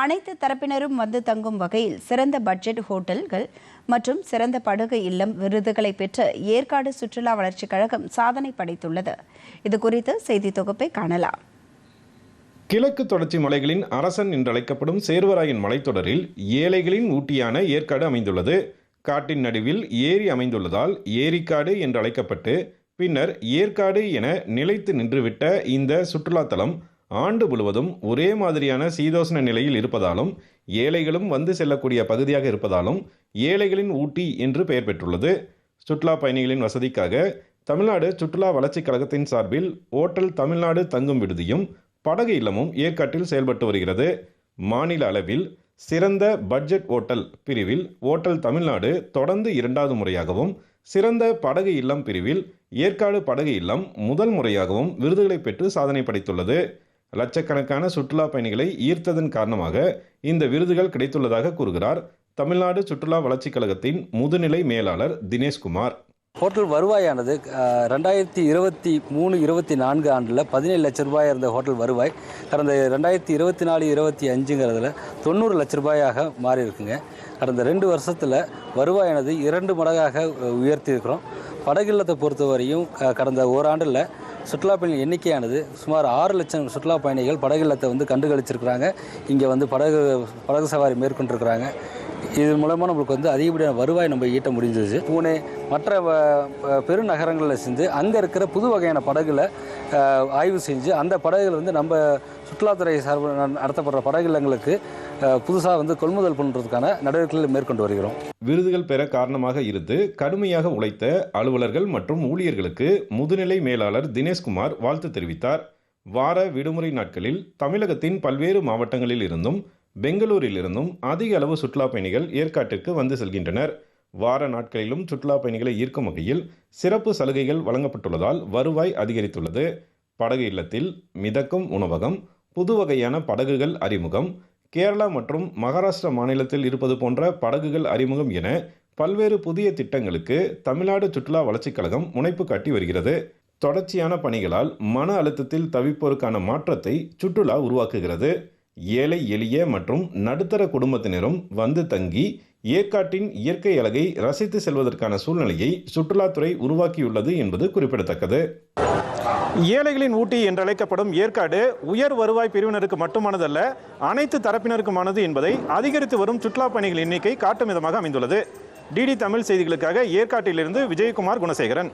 அனைத்து தரப்பினரும் வந்து தங்கும் வகையில் சிறந்த பட்ஜெட் ஹோட்டல்கள் மற்றும் சிறந்த படுகை இல்லம் விருதுகளை பெற்ற ஏற்காடு சுற்றுலா வளர்ச்சிக் கழகம் சாதனை படைத்துள்ளது. இது குறித்த செய்தி தொகுப்பை காணலாம். கிழக்கு தொடர்ச்சி மலைகளின் அரசன் என்றழைக்கப்படும் சேர்வராயன் மலைத்தொடரில் ஏழைகளின் ஊட்டியான ஏற்காடு அமைந்துள்ளது. காட்டின் நடுவில் ஏரி அமைந்துள்ளதால் ஏரிக்காடு என்று அழைக்கப்பட்டு பின்னர் ஏற்காடு என நிலைத்து நின்றுவிட்ட இந்த சுற்றுலாத்தலம் ஆண்டு முழுவதும் ஒரே மாதிரியான சீதோஷ்ண நிலையில் இருப்பதாலும் ஏழைகளும் வந்து செல்லக்கூடிய பகுதியாக இருப்பதாலும் ஏழைகளின் ஊட்டி என்று பெயர் பெற்றுள்ளது. சுற்றுலா பயணிகளின் வசதிக்காக தமிழ்நாடு சுற்றுலா வளர்ச்சிக் கழகத்தின் சார்பில் ஓட்டல் தமிழ்நாடு தங்கும் விடுதியும் படகு இல்லமும் ஏற்காட்டில் செயல்பட்டு வருகிறது. மாநில அளவில் சிறந்த பட்ஜெட் ஓட்டல் பிரிவில் ஓட்டல் தமிழ்நாடு தொடர்ந்து இரண்டாவது முறையாகவும் சிறந்த படகு இல்லம் பிரிவில் ஏற்காடு படகு இல்லம் முதல் முறையாகவும் விருதுகளை பெற்று சாதனை படைத்துள்ளது. லட்சக்கணக்கான சுற்றுலா பயணிகளை ஈர்த்ததன் காரணமாக இந்த விருதுகள் கிடைத்துள்ளதாக கூறுகிறார் தமிழ்நாடு சுற்றுலா வளர்ச்சிக் கழகத்தின் முதுநிலை மேலாளர் தினேஷ்குமார் ஹோட்டல் வருவாயானது ரெண்டாயிரத்தி இருபத்தி மூணு இருபத்தி நான்கு ஆண்டில் பதினேழு லட்ச ரூபாய் இருந்த ஹோட்டல் வருவாய் கடந்த ரெண்டாயிரத்தி இருபத்தி நாலு இருபத்தி அஞ்சுங்கிறதுல தொண்ணூறு லட்ச ரூபாயாக மாறி இருக்குங்க கடந்த ரெண்டு வருஷத்தில் வருவாயானது இரண்டு மடங்காக அஹ், உயர்த்தியிருக்கிறோம். படகில்லத்தை பொறுத்தவரையும் கடந்த ஓராண்டில் சுற்றுலா பயணிகள் எண்ணிக்கையானது சுமார் ஆறு லட்சம் சுற்றுலா பயணிகள் படகில்லத்தை வந்து கண்டுகளிச்சிருக்கிறாங்க. இங்கே வந்து படகு படகு சவாரி மேற்கொண்டிருக்கிறாங்க. இது மூலமாக நம்மளுக்கு வந்து அதிகப்படியான வருவாய் நம்ம ஈட்ட முடிஞ்சது பூனே மற்ற வ- பெருநகரங்களில் செஞ்சு அங்கே இருக்கிற புது வகையான படகுல ஆய்வு செஞ்சு அந்த படகுகள் வந்து நம்ம சுற்றுலாத்துறை சார்பில் ந- நடத்தப்படுற படகுலங்களுக்கு புதுசாக வந்து கொள்முதல் பண்ணுறதுக்கான நடவடிக்கைகளை மேற்கொண்டு வருகிறோம். விருதுகள் பெற காரணமாக இருந்து கடுமையாக உழைத்த அலுவலர்கள் மற்றும் ஊழியர்களுக்கு முதுநிலை மேலாளர் தினேஷ்குமார் வாழ்த்து தெரிவித்தார். வார விடுமுறை நாட்களில் தமிழகத்தின் பல்வேறு மாவட்டங்களில் இருந்தும் பெங்களூரில் இருந்தும் அதிக அளவு சுற்றுலா பயணிகள் ஏற்காட்டிற்கு வந்து செல்கின்றனர். வார நாட்களிலும் சுற்றுலா பயணிகளை ஈர்க்கும் வகையில் சிறப்பு சலுகைகள் வழங்கப்பட்டுள்ளதால் வருவாய் அதிகரித்துள்ளது. படகு இல்லத்தில் மிதக்கும் உணவகம் புது வகையான படகுகள் அறிமுகம். கேரளா மற்றும் மகாராஷ்டிரா மாநிலத்தில் இருப்பது போன்ற படகுகள் அறிமுகம் என பல்வேறு புதிய திட்டங்களுக்கு தமிழ்நாடு சுற்றுலா வளர்ச்சிக் கழகம் முனைப்பு காட்டி வருகிறது. தொடர்ச்சியான பணிகளால் மன அழுத்தத்தில் தவிப்போருக்கான மாற்றத்தை சுற்றுலா உருவாக்குகிறது. ஏழை எளிய மற்றும் நடுத்தர குடும்பத்தினரும் வந்து தங்கி ஏற்காட்டின் இயற்கை அழகை ரசித்து செல்வதற்கான சூழ்நிலையை சுற்றுலாத்துறை உருவாக்கியுள்ளது என்பது குறிப்பிடத்தக்கது. ஏழைகளின் ஊட்டி என்றழைக்கப்படும் ஏற்காடு உயர் வருவாய் பிரிவினருக்கு மட்டுமானதல்ல அனைத்து தரப்பினருக்குமானது என்பதை அதிகரித்து வரும் சுற்றுலா பயணிகள் எண்ணிக்கை காட்டும் விதமாக அமைந்துள்ளது டிடி தமிழ் செய்திகளுக்காக ஏற்காட்டிலிருந்து விஜயகுமார் குணசேகரன்.